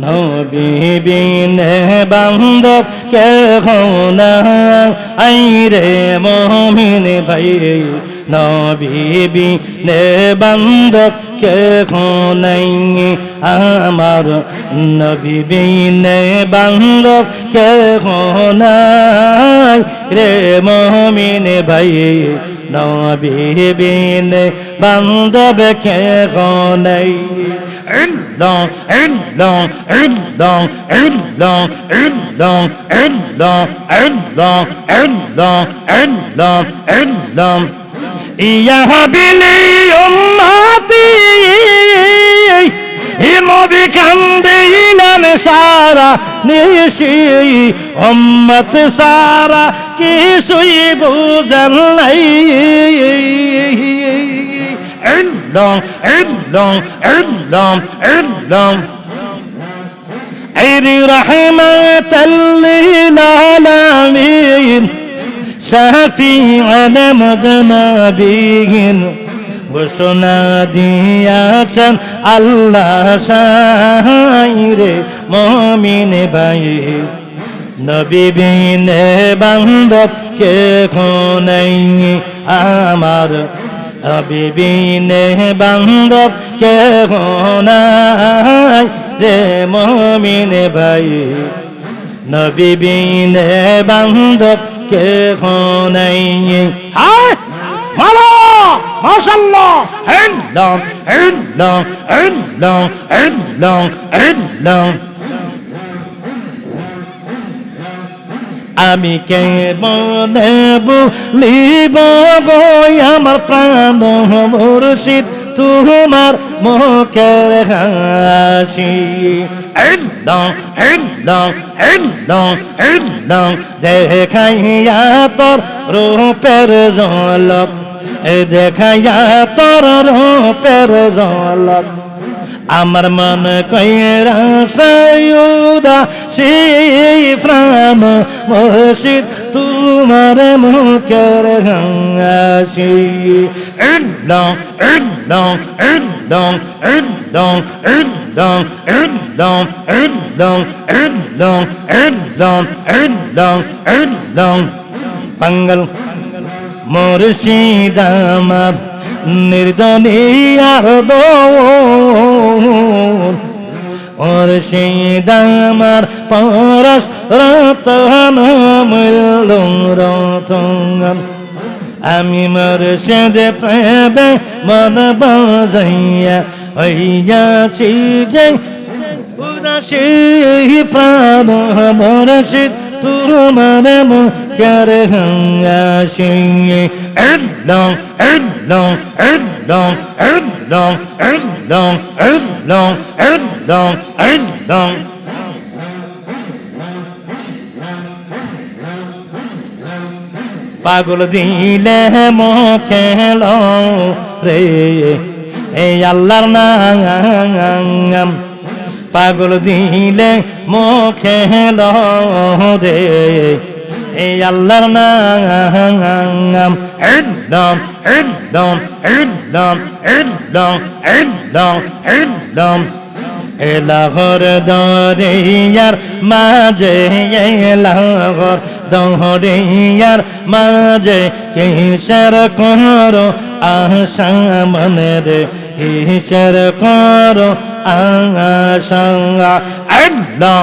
নবীবিনে বান্ধব কে না আইরে মমিন ভাই নবীবিনে বান্ধব কে নাই? আমার নবীবিনে বান্ধব কে নাই? রে মমিন ভাই নবীবিনে বান্ধব কে নাই? Allah, Allah, Allah, Allah, Allah, Allah, Allah, Allah, Allah, Allah. يا بلي أمتي নবী কান্দিলেন সারা নিশি উম্মত সারা কিছুই বুঝেন নাই dong em dong em dong em dong عير رحمة للعالمين شفيعنا مذنبين ঘোষণা দিয়াছেন আল্লাহ সাহাইরে মমিন ভাই নবীবিনে বান্ধব কে খোনাই আমার অবিবিনে বান্ধব কে নাই রে মমিনে ভাই। নবিবিনে বান্ধব কে নাই। হায়! আমি কে বলিব গই? আমার প্রাণ মুর্শিদ তোমার মুখের হাসি। একদম একদম একদম একদম দেখাইয়া তোর রূপের জলক দেখাইয়া তোর রূপের জলক আমার মন কইরা সয়ুদা সেই প্রাণ মসজিদ তোমার মুখের হাসি একদম একদম একদম একদম একদম একদম একদম একদম একদম একদম একদম পাঙ্গল মুর্শিদ আমার নির্দনী আর মুর্শিদ আমার পরশ রতন মূল্য রতন আমি মুর্শিদ প্রেমে মন বাজাইয়া হইয়াছি যে উদাসী প্রাণ মুর্শিদ তোমার মুখের হাসি একদম একদম একদম একদম একদম একদম একদম একদম পাগল দিলে মুখেল রে এই আল্লাহর নাম। পাগল দিলে মুখে রে। এই আল্লাহর নাম। একদম একদম একদম একদম একদম একদম এলাহর দরিয়ার মাঝে এলাহর দরিয়ার মাঝে, কিসের করো আশা মনে রে কিসের করো আশা? আল্লাহ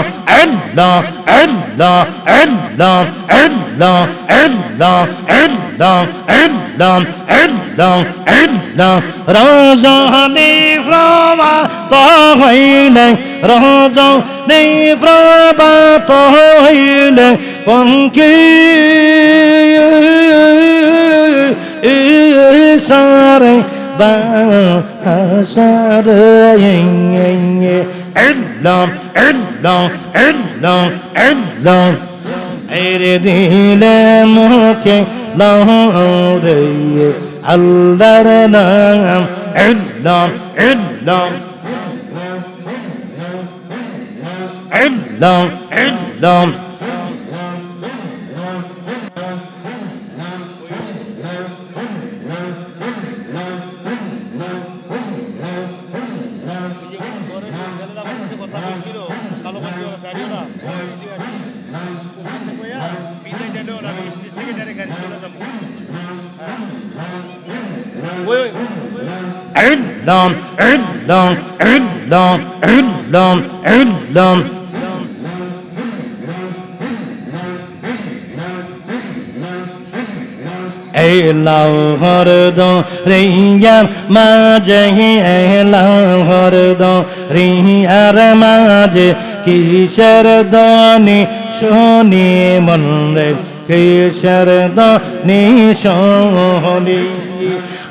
আল্লাহ আল্লাহ আল্লাহ আল্লাহ আল্লাহ আল্লাহ আল্লাহ আল্লাহ আল্লাহ রজনী প্রভা তো হইলে রজনী প্রভা তো হইলে পঙ্কি সারে বাসার এলাম এলাম এলাম এলাম এরে দিলে মুখে লহরে আল্লাহর নাম এলাম এলাম এলাম এলাম కూడా పోయా কিসের দানি শুনি মন রে? কিসের দানি শুনি?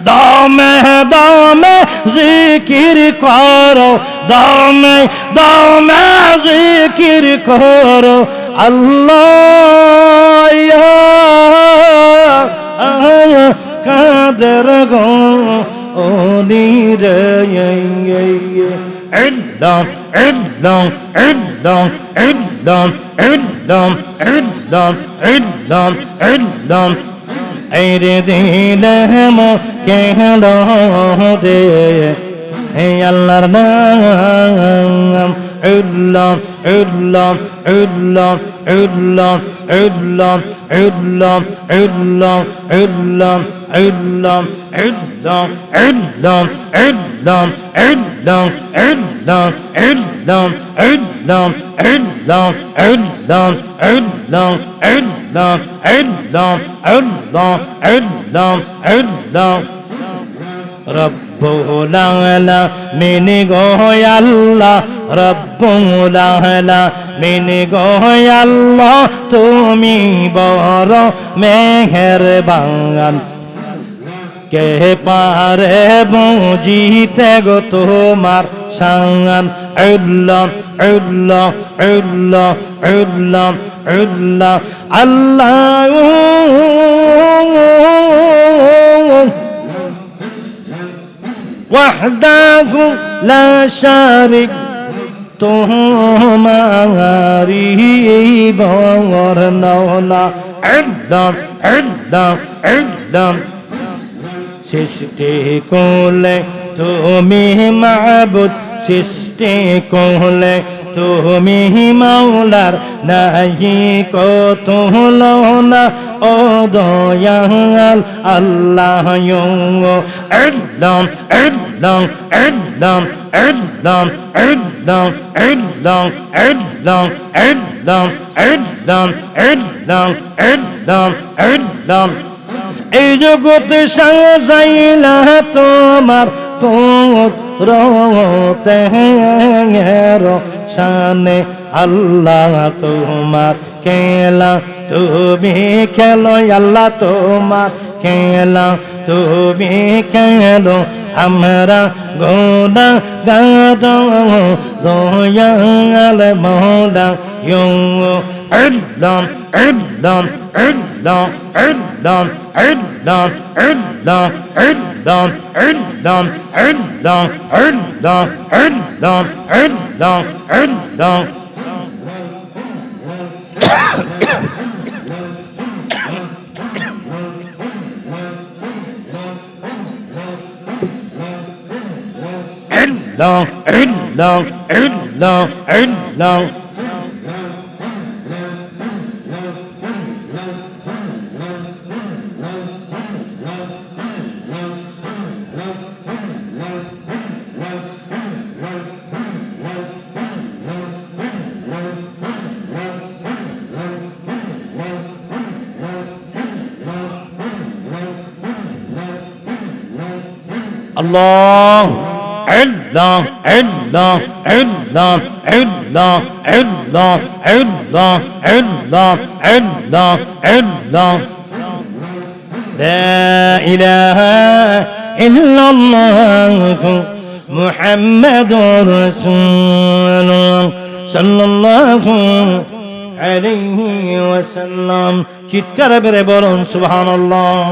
দমে দমে জিকির করো, দমে দমে জিকির করো। আল্লাহ কাদের গো? ওলি রে ইদ্দম ইদ্দম ইদ্দম নিরে একদম একদম একদম একদম একদম একদম একদম একদম এরে দিলে মো কেন দে হে আল্লাহর নাম উল্লাম উল্লাম উল্লাম উল্লাম উল্লাম উল্লাম উল্লাম উল্লাম উল্লাম উল্লাম উল্লাম উল্লাম উল্লাম উল্লাম উল্লাম উল্লাম উল্লাম উল্লাম উল্লাম উল্লাম উল্লাম উল্লাম উল্লাম উল্লাম রব্বুল আলামিন গো আল্লাহ রব্বুল আলামিন গো আল্লাহ তুমি বড় মেহেরবান কে পারে বুঝিতে গো তোমার সাঙ্গান উল্লাম উল্লাম উল্লাম উল্লাম উল্লাম আল্লাহ وحده لا شريك তোমারি বর্ণনা একদম একদম একদম সৃষ্টি কোলে তুমি মাহবুদ সৃষ্টি কোলে তুমি মাওলার নাহি কত না ও দয়াল আল্লাহ একদম একদম একদম একদম একদম একদম একদম একদম একদম একদম একদম একদম এই জগতে সাজাইলা তোমার রতে শানে আল্লাহ তোমার কেলা তুমি খেলো, আল্লাহ তোমার খেলা তুমি খেলো। আমরা গোদা গাদ দয়াল মৌলা ইয়ো একদম একদম একদম একদম একদম একদম একদম একদম একদম একদম একদম একদম একদম একদম একদম একদম একদম الله عدة عدة عدة عدة عدة عدة عدة عدة عدة لا إله إلا الله محمد رسول الله صلى الله আলাইহি ওয়াসাল্লাম চিৎকার করে বলুন সুবহানাল্লাহ